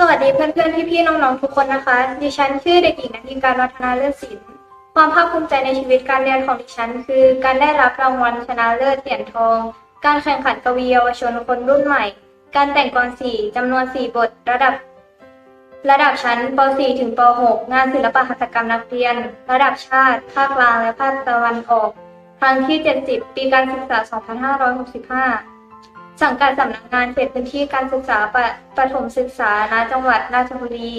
สวัสดีเพื่อนๆ พี่ๆ น้องๆ ทุกคนนะคะ ดิฉันชื่อเด็กหญิงนันทิการวัฒนาเลิศศิลป์ ความภาคภูมิใจในชีวิตการเรียนของดิฉัน คือ การได้รับรางวัลชนะเลิศเหรียญทอง การแข่งขันกวีเยาวชนคนรุ่นใหม่ การแต่งกลอนสี่จำนวนสี่บท ระดับ ระดับชั้นป .4 ถึงป .6 งานศิลปหัตถกรรมนักเรียน ระดับชาติ ภาคกลางและภาคตะวันออก ครั้งที่ 70 ปีการศึกษา 2565 สังกัดสำนักงานเขตพื้นที่การศึกษาปประถมศึกษาณจังหวัดราชบุรี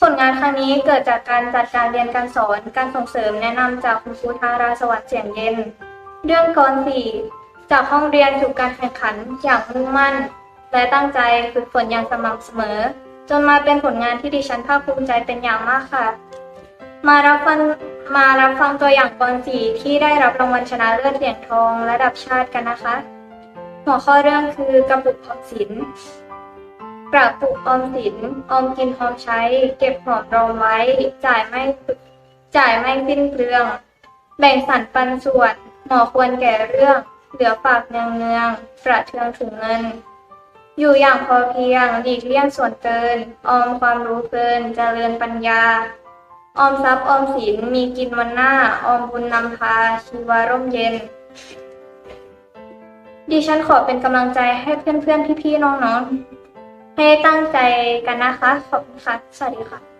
ผลงานครั้งนี้เกิดจากการจัดการเรียนการสอน การส่งเสริมแนะนำจากคุณครูทาราสวัสดิ์เสียงเย็น เรื่องกรสี่จากห้องเรียนสู่การแข่งขันอย่างมุ่งมั่น และตั้งใจฝึกฝนอย่างสม่ำเสมอ จนมาเป็นผลงานที่ดิฉันภาคภูมิใจเป็นอย่างมากค่ะ มารับฟังมารับฟังตัวอย่างกรสี่ที่ได้รับรางวัลชนะเลิศเหรียญทองระดับชาติกันนะคะ หัวข้อเรื่องคือกระปุกออมสิน กระปุกออมสิน ออมกินหอมใช้ เก็บหอมรอมไว้ จ่ายไม่จ่ายไม่สิ้นเปลือง แบ่งสรรปันส่วน หมอควรแก่เรื่อง เหลือฝากเนืองเนืองประเทืองถึงเงิน อยู่อย่างพอเพียงหลีกเลี่ยงส่วนเกิน ออมความรู้เกินเจริญปัญญา ออมทรัพย์ออมสินมีกินวันหน้า ออมบุญนำพาชีวาร่มเย็น ดิฉันขอเป็นกำลังใจให้เพื่อนๆ พี่ๆ น้องๆ ให้ตั้งใจกันนะคะ ขอบคุณค่ะ สวัสดีค่ะ